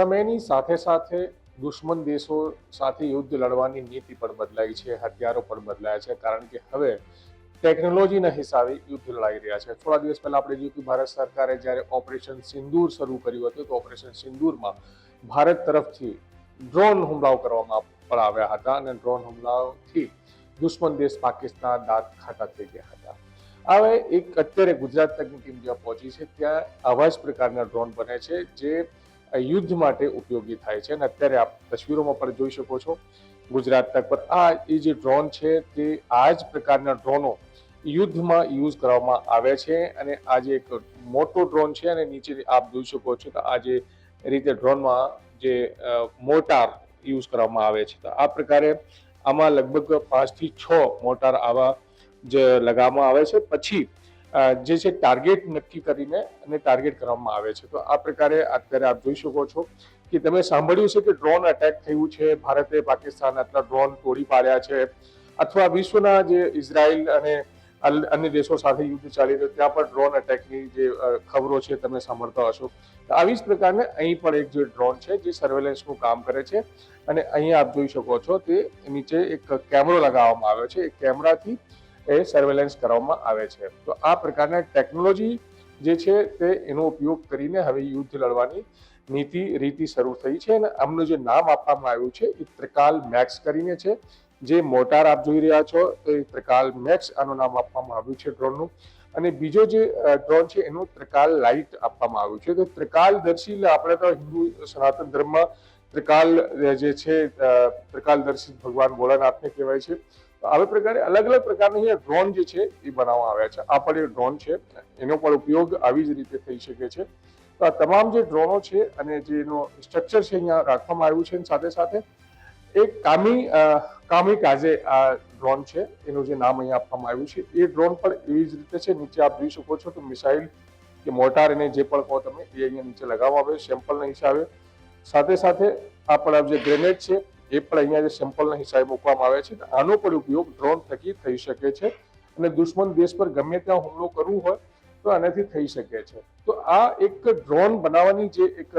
સમયની સાથે સાથે દુશ્મન દેશો સાથે યુદ્ધ લડવાની નીતિ પણ બદલાઈ છે, હથિયારો પણ બદલાયા છે, કારણ કે હવે ટેકનોલોજીના હિસાબે યુદ્ધ લડાઈ રહ્યા છે. થોડા દિવસ પહેલા આપણે જોયું કે ભારત સરકારે જ્યારે ઓપરેશન સિંદૂર શરૂ કર્યું હતું, તો ઓપરેશન સિંદૂરમાં ભારત તરફથી ડ્રોન હુમલાઓ કરવામાં પણ આવ્યા હતા અને ડ્રોન હુમલાઓથી દુશ્મન દેશ પાકિસ્તાન દાંત ખાતા થઈ ગયા હતા. હવે એક અત્યારે ગુજરાત તકની ટીમ જ્યાં પહોંચી છે, ત્યાં આવા જ પ્રકારના ડ્રોન બને છે, જે યુદ્ધ માટે ઉપયોગી થાય છે અને અત્યારે આપ તસવીરોમાં પણ જોઈ શકો છો ગુજરાત તક પર. આ એ જે ડ્રોન છે તે આ જ પ્રકારના ડ્રોનો યુદ્ધમાં યુઝ કરવામાં આવે છે અને આ જે એક મોટો ડ્રોન છે અને નીચે આપ જોઈ શકો છો તો આ જે રીતે ડ્રોનમાં જે મોટાર યુઝ કરવામાં આવે છે. તો આ પ્રકારે આમાં લગભગ પાંચથી છ મોટાર આવા જે લગાવવામાં આવે છે. પછી જે છે ટાર્ગેટ નક્કી કરીને અને ટાર્ગેટ કરવામાં આવે છે. તો આ પ્રકારે અત્યારે આપ જોઈ શકો છો કે તમે સાંભળ્યું છે કે ડ્રોન અટેક થયું છે. ભારતે પાકિસ્તાન આટલા ડ્રોન તોડી પાડ્યા છે. અથવા વિશ્વના જે ઇઝરાયલ અને અન્ય દેશો સાથે યુદ્ધ ચાલી રહ્યું ત્યાં પણ ડ્રોન અટેકની જે ખબરો છે તમે સાંભળતા હશો. આવી જ પ્રકારને અહીં પણ એક જે ડ્રોન છે જે સર્વેલન્સનું કામ કરે છે અને અહીં આપ જોઈ શકો છો તે નીચે એક કેમેરો લગાવવામાં આવ્યો છે. એ કેમેરાથી એ સર્વેલન્સ કરવામાં આવે છે. તો આ પ્રકારના ટેકનોલોજી જે છે તે એનો ઉપયોગ કરીને હવે યુદ્ધ લડવાની નીતિ રીતિ શરૂ થઈ છે અને આમનું જે નામ આપવામાં આવ્યું છે એ ત્રિકાલ મેક્સ કરીને છે. જે મોટાર આપ જોઈ રહ્યા છો તો એ ત્રિકાલ મેક્સ આનું નામ આપવામાં આવ્યું છે ડ્રોનનું અને બીજો જે ડ્રોન છે એનું ત્રિકાલ લાઇટ આપવામાં આવ્યું છે. તો ત્રિકાલ દર્શી આપણે તો હિન્દુ સનાતન ધર્મમાં ત્રિકાલ જે છે અ, ત્રિકાલ દર્શિત ભગવાન ભોળાનાથને કહેવાય છે. આવી પ્રકારે અલગ અલગ પ્રકારની અહીંયા ડ્રોન જે છે એ બનાવવામાં આવ્યા છે. આ પણ એ ડ્રોન છે. એનો પણ ઉપયોગ આવી જ રીતે થઈ શકે છે. તો આ તમામ જે ડ્રોનો છે અને જે એનો સ્ટ્રક્ચર છે અહીંયા રાખવામાં આવ્યું છે સાથે સાથે એક કામી કામી કાજે આ ડ્રોન છે. એનું જે નામ અહીંયા આપવામાં આવ્યું છે. એ ડ્રોન પણ એવી જ રીતે છે. નીચે આપ જોઈ શકો છો તો મિસાઇલ કે મોટાર એને જે પણ કહો તમે, એ અહીંયા નીચે લગાવવામાં આવે સેમ્પલના હિસાબે. સાથે સાથે આ જે ગ્રેનેડ છે એ પણ અહીંયા જે સેમ્પલના હિસાબે મૂકવામાં આવે છે, આનો પણ ઉપયોગ ડ્રોન થકી થઈ શકે છે. અને દુશ્મન દેશ પર ગમે ત્યાં હુમલો કરવું હોય, તો આનાથી થઈ શકે છે. તો આ એક ડ્રોન બનાવવાની જે એક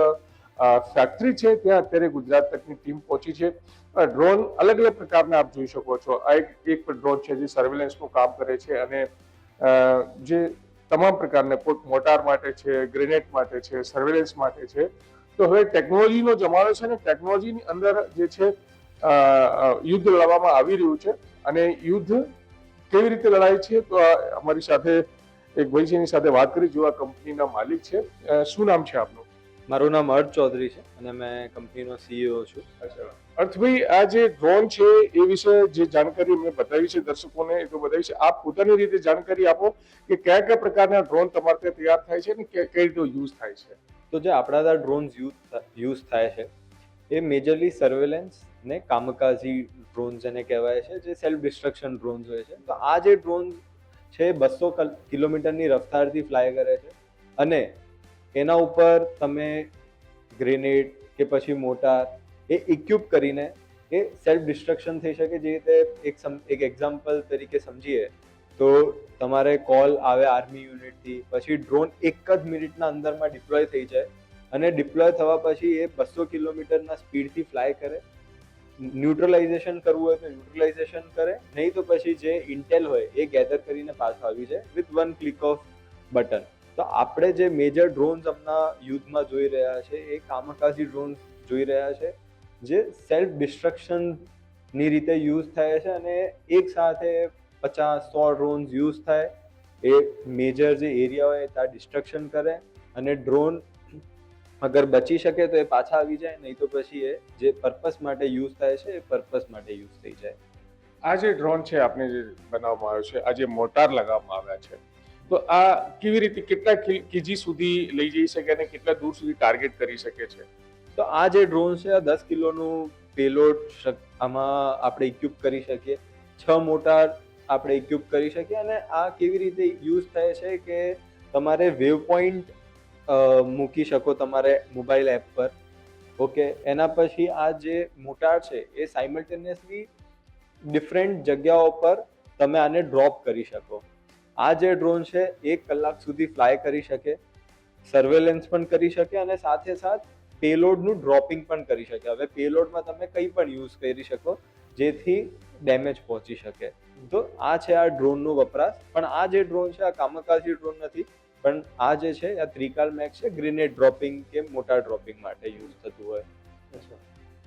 ફેક્ટરી છે, ત્યાં અત્યારે ગુજરાત તકની ટીમ પહોંચી છે. ડ્રોન અલગ અલગ પ્રકારના આપ જોઈ શકો છો. આ એક એક ડ્રોન છે જે સર્વેલન્સનું કામ કરે છે અને જે તમામ પ્રકારના કોઈ મોટાર માટે છે ગ્રેનેડ માટે છે સર્વેલન્સ માટે છે. તો હવે ટેકનોલોજીનો જમાનો છે ને ટેકનોલોજીની અંદર જે છે યુદ્ધ લડવામાં આવી રહ્યું છે. અને યુદ્ધ કેવી રીતે લડાય છે તો અમારી સાથે એક ભાઈ છે એની સાથે વાત કરી જો આ કંપનીના માલિક છે. શું નામ છે આપનું? મારું નામ અર્થ ચૌધરી છે અને મેં કંપનીનો સીઈઓ છું. અર્થભાઈ આ જે ડ્રોન છે એ વિશે જે જાણકારી મેં બતાવી છે દર્શકોને એ તો બતાવી છે. આપ પોતાની રીતે જાણકારી આપો કે કયા કયા પ્રકારના ડ્રોન તમારે ત્યાં તૈયાર થાય છે અને કે- કઈ રીતે યુઝ થાય છે? તો જે આપણા ડ્રોન્સ યુઝ યુઝ થાય છે, એ મેજરલી સર્વેલન્સ ને કામકાજી ડ્રોન્સ જેને કહેવાય છે, જે સેલ્ફ ડિસ્ટ્રક્શન ડ્રોન્સ હોય છે. તો આ જે ડ્રોન્સ છે બસો કિલોમીટરની રફતારથી ફ્લાય કરે છે. અને એના ઉપર તમે ગ્રેનેડ કે પછી મોટાર એ ઇક્વિપ કરીને એ સેલ્ફ ડિસ્ટ્રક્શન થઈ શકે. જે રીતે એક એક એક્ઝામ્પલ તરીકે સમજીએ તો તમારે કોલ આવે આર્મી યુનિટથી પછી ડ્રોન એક જ મિનિટના અંદરમાં ડિપ્લોય થઈ જાય અને ડિપ્લોય થવા પછી એ બસો કિલોમીટરના સ્પીડથી ફ્લાય કરે. ન્યુટ્રલાઇઝેશન કરવું હોય તો ન્યુટ્રલાઇઝેશન કરે, નહીં તો પછી જે ઇન્ટેલ હોય એ ગેધર કરીને પાછો આવી જાય with one click of button તો આપણે જે મેજર ડ્રોન્સ હમણાં યુદ્ધમાં જોઈ રહ્યા છે, એ કામકાજી ડ્રોન્સ જોઈ રહ્યા છે, જે સેલ્ફ ડિસ્ટ્રક્શનની રીતે યુઝ થાય છે અને એક સાથે પચાસ સો ડ્રોન્સ યુઝ થાય. એ મેજર જે એરિયા હોય ત્યાં ડિસ્ટ્રક્શન કરે અને ડ્રોન અગર બચી શકે તો એ પાછા આવી જાય નહીં તો પછી એ જે પર્પસ માટે યુઝ થાય છે એ પર્પસ માટે યુઝ થઈ જાય. આ જે ડ્રોન છે આપણે જે બનાવવામાં આવ્યો છે આ જે મોટાર લગાવવામાં આવ્યા છે તો આ કેવી રીતે કેટલા કેજી સુધી લઈ જઈ શકે અને કેટલા દૂર સુધી ટાર્ગેટ કરી શકે છે? તો આ જે ડ્રોન છે આ દસ કિલોનું પેલોડ આમાં આપણે ઇક્વિપ કરી શકીએ. છ મોટાર આપણે ઇક્વિપ કરી શકીએ અને આ કેવી રીતે યુઝ થાય છે કે તમારે વેવ પોઈન્ટ મૂકી શકો તમારે મોબાઈલ એપ પર. ઓકે એના પછી આ જે મોટાર છે, એ સાયમલ્ટેનિયસલી ડિફરન્ટ જગ્યાઓ પર તમે આને ડ્રોપ કરી શકો. આ જે ડ્રોન છે, એક કલાક સુધી ફ્લાય કરી શકે સર્વેલન્સ પણ કરી શકે અને સાથે સાથ પેલોડનું ડ્રોપિંગ પણ કરી શકે. હવે પેલોડમાં તમે કંઈ પણ યુઝ કરી શકો, જેથી ડેમેજ પહોંચી શકે. તો આ છે આ ડ્રોનનો વપરાશ. પણ આ જે ડ્રોન છે આ કામકાજી ડ્રોન નથી. પણ આ જે છે આ ત્રિકાલ મેક્સ છે ગ્રેનેડ ડ્રોપિંગ કે મોટા ડ્રોપિંગ માટે યુઝ થતું હોય.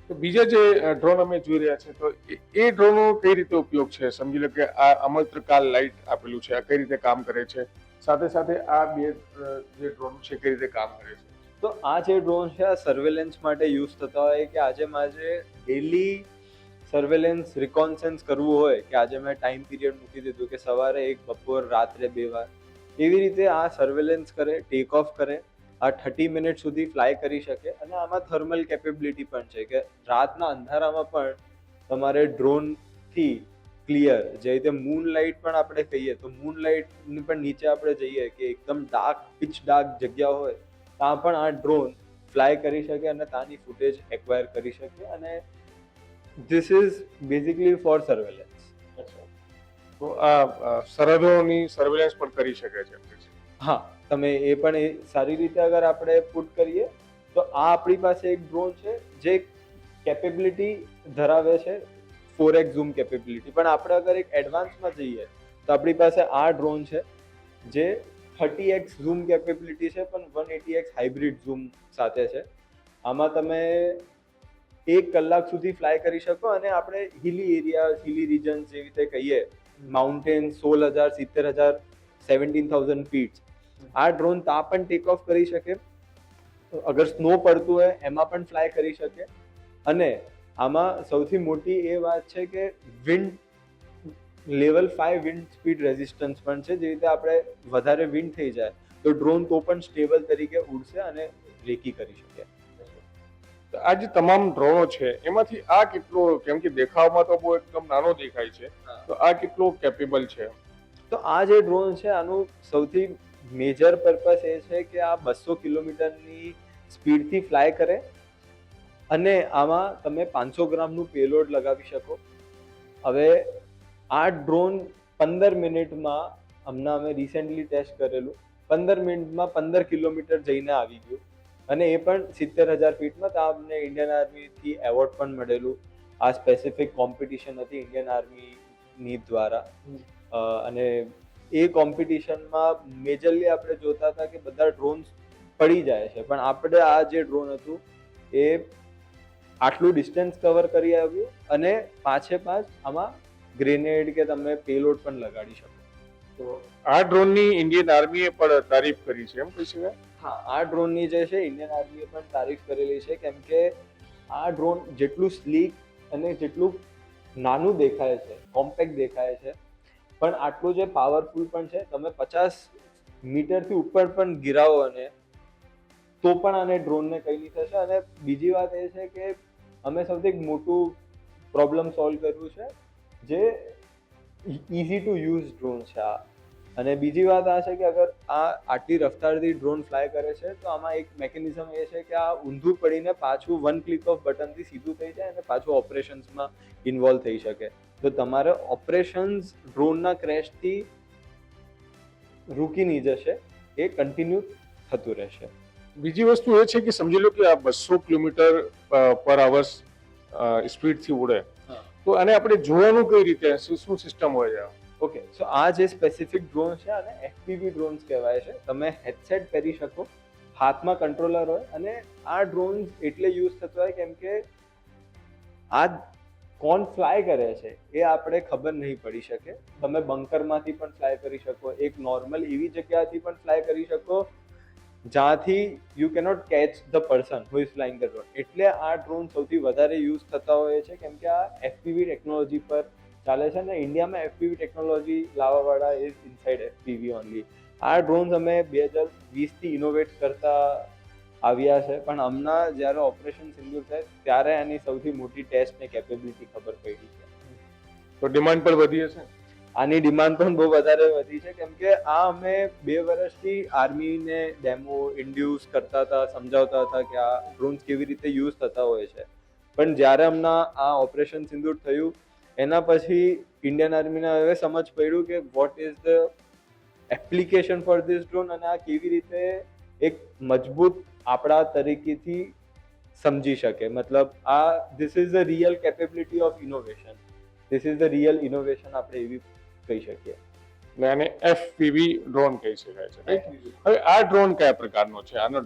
તો બીજા જે ડ્રોન અમે જોઈ રહ્યા છે તો એ- એ ડ્રોનનો કઈ રીતે ઉપયોગ છે? સમજી લો કે આ અમૃતકાલ લાઇટ આપેલું છે આ કઈ રીતે કામ કરે છે? સાથે સાથે આ બે જે ડ્રોન છે કઈ રીતે કામ કરે છે? તો આ જે ડ્રોન છે આ સર્વેલન્સ માટે યુઝ થતા હોય કે આજે માજે ડેલી સર્વેલન્સ રિકોન્સન્સ કરવું હોય કે આજે મેં ટાઈમ પીરિયડ મૂકી દીધું કે સવારે એક, બપોર, રાત્રે બે વાર. એવી રીતે આ સર્વેલન્સ કરે ટેક ઓફ કરે. આ થર્ટી મિનિટ સુધી ફ્લાય કરી શકે અને આમાં થર્મલ કેપેબિલિટી પણ છે કે રાતના અંધારામાં પણ તમારે ડ્રોનથી ક્લિયર જે રીતે મૂન લાઇટ પણ આપણે કહીએ, તો મૂન લાઇટની પણ નીચે આપણે જઈએ કે એકદમ ડાર્ક પિચ ડાર્ક જગ્યા હોય, ત્યાં પણ આ ડ્રોન ફ્લાય કરી શકે અને ત્યાંની ફૂટેજ એક્વાયર કરી શકે અને this is basically for surveillance તો આ સરહદોની સર્વેલન્સ પણ કરી શકે છે છે. હા તમે એ પણ એ સારી રીતે અગર આપણે પુટ કરીએ તો આ આપણી પાસે એક ડ્રોન છે જે કેપેબિલિટી ધરાવે છે ફોર એક્સ ઝૂમ કેપેબિલિટી પણ આપણે અગર એક એડવાન્સમાં જઈએ તો આપણી પાસે આ ડ્રોન છે જે થર્ટી એક્સ ઝૂમ કેપેબિલિટી છે પણ one eighty X hybrid zoom સાથે છે. આમાં તમે એક કલાક સુધી ફ્લાય કરી શકો અને આપણે હિલી એરિયા હિલી રિજન્સ જેવી રીતે કહીએ માઉન્ટેન સોળ હજાર સિત્તેર હજાર સેવન્ટીન થાઉઝન્ડ ફીટ આ ડ્રોન ત્યાં પણ ટેક ઓફ કરી શકે. અગર સ્નો પડતું હોય, એમાં પણ ફ્લાય કરી શકે. અને આમાં સૌથી મોટી એ વાત છે કે wind level five wind speed resistance પણ છે, જે રીતે આપણે વધારે વિન્ડ થઈ જાય, તો ડ્રોન તો પણ સ્ટેબલ તરીકે ઉડશે અને રેકી કરી શકે. આ જે તમામ ડ્રોનો છે એમાંથી આ કેટલો કેમ કે દેખાવમાં તો બહુ એકદમ નાનો દેખાય છે તો આ કેટલો કેપેબલ છે? તો આ જે ડ્રોન છે આનું સૌથી મેજર પર્પસ એ છે કે આ બસો કિલોમીટરની સ્પીડથી ફ્લાય કરે અને આમાં તમે પાંચસો ગ્રામનું પેલોડ લગાવી શકો. હવે આ ડ્રોન પંદર મિનિટમાં હમણાં અમે રિસેન્ટલી ટેસ્ટ કરેલું પંદર મિનિટમાં પંદર કિલોમીટર જઈને આવી ગયું. અને એ પણ સિત્તેર હજાર ફીટમાં તો અમને ઇન્ડિયન આર્મીથી એવોર્ડ પણ મળેલું. આ સ્પેસિફિક કોમ્પિટિશન હતી ઇન્ડિયન આર્મીની દ્વારા. અને એ કોમ્પિટિશનમાં મેજરલી આપણે જોતા હતા કે બધા ડ્રોન્સ પડી જાય છે. પણ આપણે આ જે ડ્રોન હતું એ આટલું ડિસ્ટન્સ કવર કરી આવ્યું અને પાંચે પાંચ આમાં ગ્રેનેડ કે તમે પેલોડ પણ લગાડી શકો. તો આ ડ્રોનની ઇન્ડિયન આર્મીએ પણ તારીફ કરી છે એમ કહી શકાય? હા, આ ડ્રોનની જે છે ઇન્ડિયન આર્મીએ પણ તારીફ કરેલી છે કેમ કે આ ડ્રોન જેટલું સ્લીક અને જેટલું નાનું દેખાય છે કોમ્પેક્ટ દેખાય છે, પણ આટલું જે પાવરફુલ પણ છે, તમે પચાસ મીટરથી ઉપર પણ ગિરાવો અને તો પણ આને ડ્રોનને કંઈ નહીં થશે. અને બીજી વાત એ છે કે અમે સૌથી મોટું પ્રોબ્લેમ સોલ્વ કર્યું છે, જે ઇઝી ટુ યુઝ ડ્રોન છે આ. અને બીજી વાત આ છે કે અગર આ આટલી રફતારથી ડ્રોન ફ્લાય કરે છે તો આમાં એક મેકેનિઝમ એ છે કે આ ઊંધું પડીને પાછું વન ક્લિક ઓફ બટનથી સીધું થઈ જાય અને પાછું ઓપરેશન્સમાં ઇન્વોલ્વ થઈ શકે. તો તમારે ઓપરેશન્સ ડ્રોનના ક્રેશથી રૂકી નહીં જશે એ કન્ટિન્યુ થતું રહેશે. બીજી વસ્તુ એ છે કે સમજી લો કે આ બસો કિલોમીટર પર અવર્સ સ્પીડથી ઉડે. તો આને આપણે જોવાનું કઈ રીતે? શું શું સિસ્ટમ હોય છે ઓકે સો આ જે સ્પેસિફિક ડ્રોન છે, આને એફપીવી ડ્રોન્સ કહેવાય છે. તમે હેડસેટ પહેરી શકો, હાથમાં કંટ્રોલર હોય, અને આ ડ્રોન્સ એટલે યુઝ થતો હોય કેમ કે આ કોણ ફ્લાય કરે છે, એ આપણે ખબર નહીં પડી શકે. તમે બંકરમાંથી પણ ફ્લાય કરી શકો, એક નોર્મલ એવી જગ્યાથી પણ ફ્લાય કરી શકો, જ્યાંથી you cannot catch the person who is flying the drone એટલે આ ડ્રોન સૌથી વધારે યુઝ થતા હોય છે, કેમ કે આ એફપીવી ટેકનોલોજી પર ચાલે છે ને ઇન્ડિયામાં એફપીવી ટેકનોલોજી લાવવાવાળા ઇઝ ઇનસાઇડ એફપીવી ઓનલી આ ડ્રોન્સ અમે બે હજાર વીસથી ઇનોવેટ કરતા આવ્યા છે. પણ હમણાં જ્યારે ઓપરેશન સિંદૂર થાય ત્યારે આની સૌથી મોટી ટેસ્ટ ને કેપેબિલિટી ખબર પડી છે. તો ડિમાન્ડ પણ વધી હશે? આની ડિમાન્ડ પણ બહુ વધારે વધી છે. કેમ કે આ અમે બે વર્ષથી આર્મીને ડેમો ઇન્ડ્યુસ કરતા હતા સમજાવતા હતા કે આ ડ્રોન્સ કેવી રીતે યુઝ થતા હોય છે. પણ જ્યારે હમણાં આ ઓપરેશન સિંદૂર થયું એના પછી ઇન્ડિયન આર્મીને હવે સમજ પડ્યું કે what is the application for this drone અને આ કેવી રીતે એક મજબૂત આપણા તરીકેથી સમજી શકે. મતલબ આ this is the real capability of innovation this is the real innovation આપણે એવી કહી શકીએ. ને આને એફપીવી ડ્રોન કહી શકાય છે હવે આ ડ્રોન કયા પ્રકારનો છે? આનો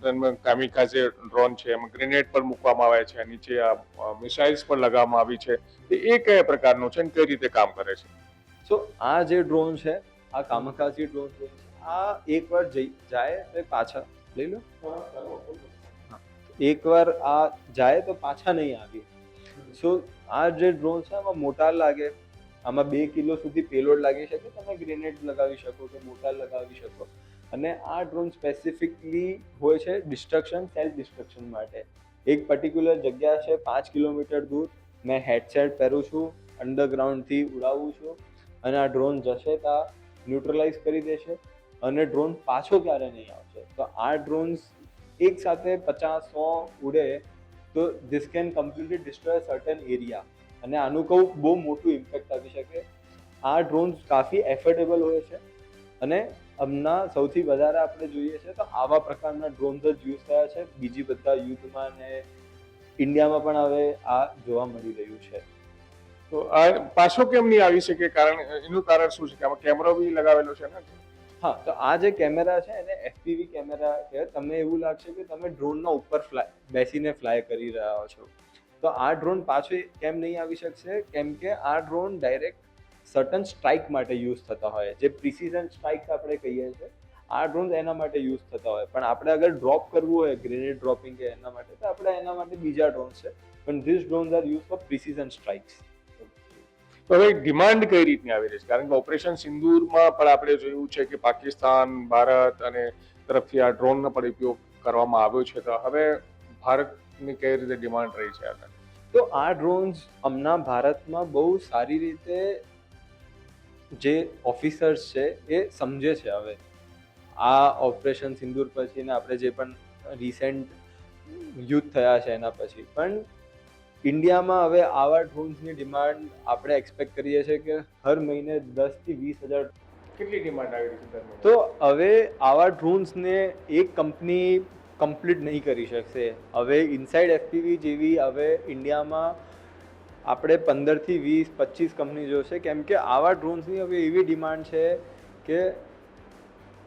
કામિકાઝે ડ્રોન છે એમાં ગ્રેનેડ પર મૂકવામાં આવે છે નીચે આ મિસાઇલ્સ પર લગાવવામાં આવી છે. એ કયા પ્રકારનો છે અને કઈ રીતે કામ કરે છે? સો આ જે ડ્રોન છે આ કામકાજી ડ્રોન છે આ એકવાર જઈ જાય તો પાછા લઈ લો. એકવાર આ જાય તો પાછા નહીં આવી સો આ જે ડ્રોન છે આમાં મોટા લાગે. આમાં બે કિલો સુધી પેલોડ લાગી શકે તમે ગ્રેનેડ લગાવી શકો કે મોટા લગાવી શકો. અને આ ડ્રોન સ્પેસિફિકલી હોય છે ડિસ્ટ્રક્શન સેલ્ફ ડિસ્ટ્રક્શન માટે. એક પર્ટિક્યુલર જગ્યા છે પાંચ કિલોમીટર દૂર. મેં હેડસેટ પહેરું છું અંડરગ્રાઉન્ડથી ઉડાવું છું અને આ ડ્રોન જશે ત્યાં ન્યુટ્રલાઇઝ કરી દેશે અને ડ્રોન પાછો ક્યારે નહીં આવશે. તો આ ડ્રોન્સ એક સાથે પચાસ સો ઉડે તો this can completely destroy certain area અને આનું કહું બહુ મોટું ઇમ્પેક્ટ આવી શકે. આ ડ્રોન્સ કાફી એફોર્ડેબલ હોય છે અને હમણાં સૌથી વધારે આપણે જોઈએ છે તો આવા પ્રકારના ડ્રોન્સ જ યુઝ થયા છે. બીજી બધા યુદ્ધમાં ને ઇન્ડિયામાં પણ હવે આ જોવા મળી રહ્યું છે. તો આ પાછો કેમ નહીં આવી શકે કારણ એનું કારણ શું છે કે આમાં કેમેરો બી લગાવેલો છે ને? હા તો આ જે કેમેરા છે એને એફપીવી કેમેરા કે તમને એવું લાગશે કે તમે ડ્રોનના ઉપર ફ્લાય બેસીને ફ્લાય કરી રહ્યા છો. તો આ ડ્રોન પાછું કેમ નહીં આવી શકશે? કેમ કે આ ડ્રોન ડાયરેક્ટ સર્ટન સ્ટ્રાઇક માટે યુઝ થતા હોય. જે પ્રિસિઝન સ્ટ્રાઇક આપણે કહીએ છીએ, આ ડ્રોન એના માટે યુઝ થતા હોય. પણ આપણે અગર ડ્રોપ કરવું હોય ગ્રેનેડ ડ્રોપિંગ કે એના માટે, તો આપણે એના માટે બીજા ડ્રોન છે. પણ this drones are use for precision strikes તો હવે ડિમાન્ડ કઈ રીતની આવી રહી છે? કારણ કે ઓપરેશન સિંદૂરમાં પણ આપણે જોયું છે કે પાકિસ્તાન, ભારત અને તરફથી આ ડ્રોનનો પણ ઉપયોગ કરવામાં આવ્યો છે. તો હવે ભારતની કઈ રીતે ડિમાન્ડ રહી છે આગળ? તો આ ડ્રોન્સ હમણાં ભારતમાં બહુ સારી રીતે જે ઓફિસર્સ છે એ સમજે છે હવે. આ ઓપરેશન સિંદૂર પછી ને આપણે જે પણ રિસેન્ટ યુદ્ધ થયા છે એના પછી. પણ ઇન્ડિયામાં હવે આવા ડ્રોન્સની ડિમાન્ડ આપણે એક્સપેક્ટ કરીએ છીએ કે હર મહિને દસથી વીસ હજાર કેટલી ડિમાન્ડ આવી રહી છે તો હવે આવા ડ્રોન્સને એક કંપની કમ્પ્લીટ નહીં કરી શકશે. હવે ઇનસાઇડ એફપીવી જેવી હવે ઇન્ડિયામાં આપણે પંદરથી વીસ, પચીસ કંપની જોશે. કેમ કે આવા ડ્રોન્સની હવે એવી ડિમાન્ડ છે કે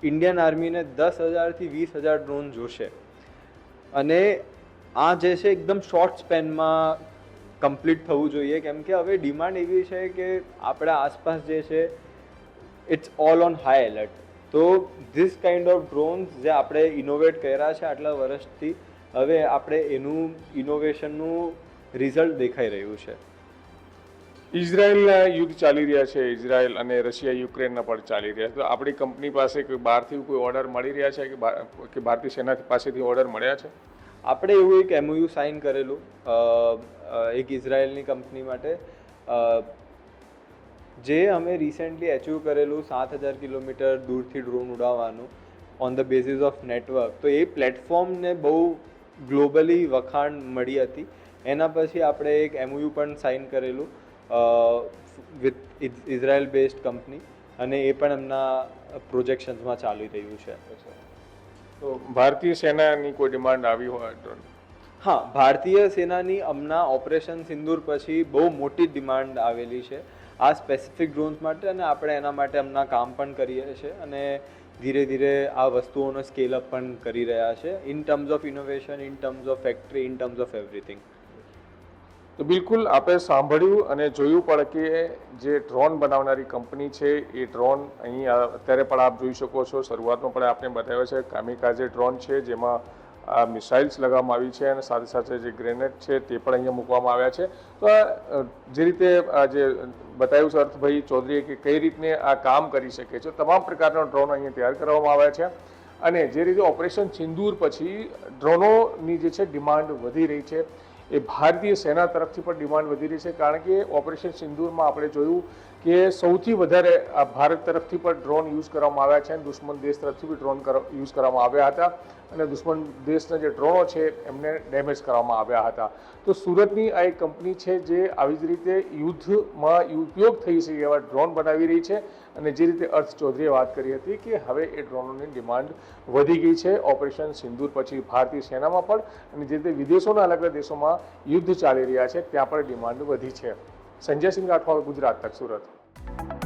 ઇન્ડિયન આર્મીને દસ હજારથી વીસ હજાર ડ્રોન જોશે. અને આ જે છે એકદમ શોર્ટ સ્પેનમાં કમ્પ્લીટ થવું જોઈએ. કેમ કે હવે ડિમાન્ડ એવી છે કે આપણા આસપાસ જે છે it's all on high alert તો ધીસ કાઇન્ડ ઓફ ડ્રોન્સ જે આપણે ઇનોવેટ કર્યા છે આટલા વર્ષથી હવે આપણે એનું ઇનોવેશનનું રિઝલ્ટ દેખાઈ રહ્યું છે. ઇઝરાયલના યુદ્ધ ચાલી રહ્યા છે ઇઝરાયલ અને રશિયા યુક્રેનના પણ ચાલી રહ્યા છે. તો આપણી કંપની પાસે કોઈ બહારથી કોઈ ઓર્ડર મળી રહ્યા છે કે ભારતીય સેના પાસેથી ઓર્ડર મળ્યા છે? આપણે એવું એક એમઓયુ સાઇન કરેલું એક ઇઝરાયલની કંપની માટે. જે અમે રિસેન્ટલી અચીવ કરેલું સાત હજાર કિલોમીટર દૂરથી drone ઉડાવવાનું on the basis of network તો એ પ્લેટફોર્મને બહુ ગ્લોબલી વખાણ મળી હતી. એના પછી આપણે એક એમઓયુ પણ સાઇન કરેલું વિથ ઇઝરાયલ બેઝડ કંપની અને એ પણ એમના પ્રોજેક્શન્સમાં ચાલી રહ્યું છે. તો ભારતીય સેનાની કોઈ ડિમાન્ડ આવી હોય drone? હા ભારતીય સેનાની હમણાં ઓપરેશન સિંદૂર પછી બહુ મોટી ડિમાન્ડ આવેલી છે. આ સ્પેસિફિક ડ્રોન્સ માટે અને આપણે એના માટે હમણાં કામ પણ કરીએ છીએ અને ધીરે ધીરે આ વસ્તુઓનો સ્કેલ અપ પણ કરી રહ્યા છે in terms of innovation in terms of factory in terms of everything તો બિલકુલ આપણે સાંભળ્યું અને જોયું પણ કે જે ડ્રોન બનાવનારી કંપની છે, એ ડ્રોન અહીં અત્યારે પણ આપ જોઈ શકો છો. શરૂઆતમાં પણ આપણે બતાવ્યો છે કામિકાજે ડ્રોન છે, જેમાં આ મિસાઇલ્સ લગાવવામાં આવી છે અને સાથે સાથે જે ગ્રેનેડ છે તે પણ અહીંયા મૂકવામાં આવ્યા છે. તો આ જે રીતે આ જે બતાવ્યું છે અર્થભાઈ ચૌધરીએ કે કઈ રીતને આ કામ કરી શકે છે, તમામ પ્રકારના ડ્રોન અહીંયા તૈયાર કરવામાં આવ્યા છે. અને જે રીતે ઓપરેશન સિંદૂર પછી ડ્રોનોની જે છે ડિમાન્ડ વધી રહી છે એ ભારતીય સેના તરફથી પણ ડિમાન્ડ વધી રહી છે, કારણ કે ઓપરેશન સિંદૂરમાં આપણે જોયું કે સૌથી વધારે આ ભારત તરફથી પણ ડ્રોન યુઝ કરવામાં આવ્યા છે અને દુશ્મન દેશ તરફથી પણ ડ્રોન યુઝ કરવામાં આવ્યા હતા અને દુશ્મન દેશના જે ડ્રોનો છે એમને ડેમેજ કરવામાં આવ્યા હતા. તો સુરતની આ એક કંપની છે જે આવી જ રીતે યુદ્ધમાં ઉપયોગ થઈ શકે એવા ડ્રોન બનાવી રહી છે અને જે રીતે અર્થ ચૌધરીએ વાત કરી હતી કે હવે એ ડ્રોનોની ડિમાન્ડ વધી ગઈ છે, ઓપરેશન સિંદૂર પછી ભારતીય સેનામાં પણ અને જે રીતે વિદેશોના અલગ અલગ દેશોમાં યુદ્ધ ચાલી રહ્યા છે, ત્યાં પણ ડિમાન્ડ વધી છે. સંજય સિંહ રાઠોડ ગુજરાત તક સુરત.